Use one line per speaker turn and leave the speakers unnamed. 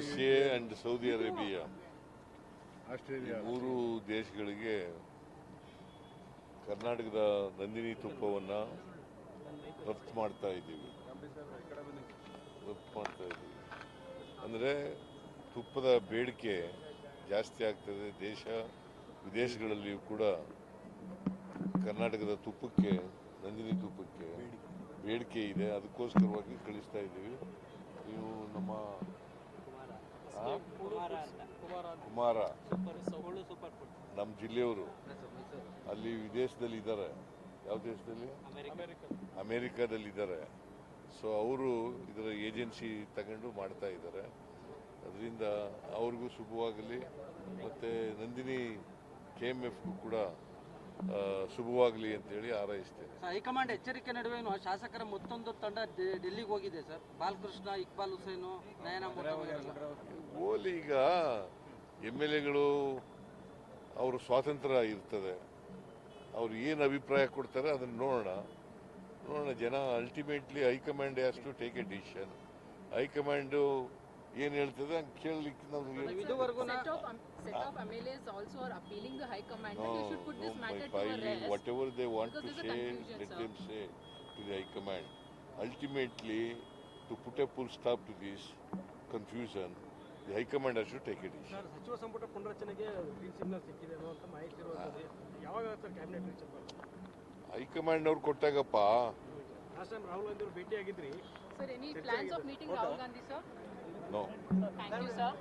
S A and Saudi Arabia
Australia
ಮೂರು ದೇಶಗಳಿಗೆ ಕರ್ನಾಟಕದ ನಂದಿನಿ ತುಪ್ಪವನ್ನು ರಫ್ತು ಮಾಡ್ತಾ ಇದ್ದೀವಿ. ರಫ್ತು ಮಾಡ್ತಾ ಇದ್ದೀವಿ. ಅಂದರೆ ತುಪ್ಪದ ಬೇಡಿಕೆ ಜಾಸ್ತಿ ಆಗ್ತದೆ. ದೇಶ ವಿದೇಶಗಳಲ್ಲಿಯೂ ಕೂಡ ಕರ್ನಾಟಕದ ತುಪ್ಪಕ್ಕೆ ನಂದಿನಿ ತುಪ್ಪಕ್ಕೆ ಬೇಡಿಕೆ ಇದೆ. ಅದಕ್ಕೋಸ್ಕರವಾಗಿ ಕಳಿಸ್ತಾ ಇದ್ದೀವಿ. ನೀವು ನಮ್ಮ? ಕುಮಾರ. ನಮ್ಮ ಜಿಲ್ಲೆಯವರು ಅಲ್ಲಿ ವಿದೇಶದಲ್ಲಿ ಇದ್ದಾರೆ. ಯಾವ ದೇಶದಲ್ಲಿ? ಅಮೆರಿಕಾದಲ್ಲಿ ಇದ್ದಾರೆ ಸೊ ಅವರು ಇದರ ಏಜೆನ್ಸಿ ತಗೊಂಡು ಮಾಡ್ತಾ ಇದ್ದಾರೆ. ಅದರಿಂದ ಅವ್ರಿಗೂ ಶುಭವಾಗಲಿ. ಮತ್ತು ನಂದಿನಿ ಕೆ ಎಂ ಎಫ್ಗೂ ಕೂಡ ಶುಭವಾಗಲಿ ಅಂತೇಳಿ ಹಾರೈಸ್ತೇನೆ.
ಹೈಕಮಾಂಡ್ ಎಚ್ಚರಿಕೆ ನಡುವೆ ಶಾಸಕರ ಮತ್ತೊಂದು ತಂಡ ಡೆಲ್ಲಿಗೆ ಹೋಗಿದೆ ಸರ್. ಬಾಲಕೃಷ್ಣ ಇಕ್ಬಾಲ್ ಹುಸೇನು ನಯನ
ಓಲಿ ಈಗ ಎಂ ಎಲ್ ಎಗಳು ಅವರು ಸ್ವಾತಂತ್ರ್ಯ ಇರ್ತದೆ. ಅವ್ರು ಏನು ಅಭಿಪ್ರಾಯ ಕೊಡ್ತಾರೆ ಅದನ್ನು ನೋಡೋಣ. ನೋಡೋಣ ಜನ ultimately high command has to take a decision high command ಏನು ಹೇಳ್ತದೆ ಹಂಗೆ ಕೇಳಲಿಕ್ಕೆ ನಾವು
whatever they want to say let them say to the High ultimately to
put
a full stop
to
this
my the high command ಅಷ್ಟು take it
sir ಸಚ್ಚುವ ಸಂಪಟ ಪುಂಡರಚನೆಗೆ ಅಂತ ಮಾಹಿತಿ ಯಾವಾಗ
ಕೊಟ್ಟಾಗಪ್ಪ.
ರಾಹುಲ್ ಅಂದ್ರೆ ಬೆಟ್ಟಿ ಆಗಿದ್ರಿ.
Sir any plans
of
meeting sir sir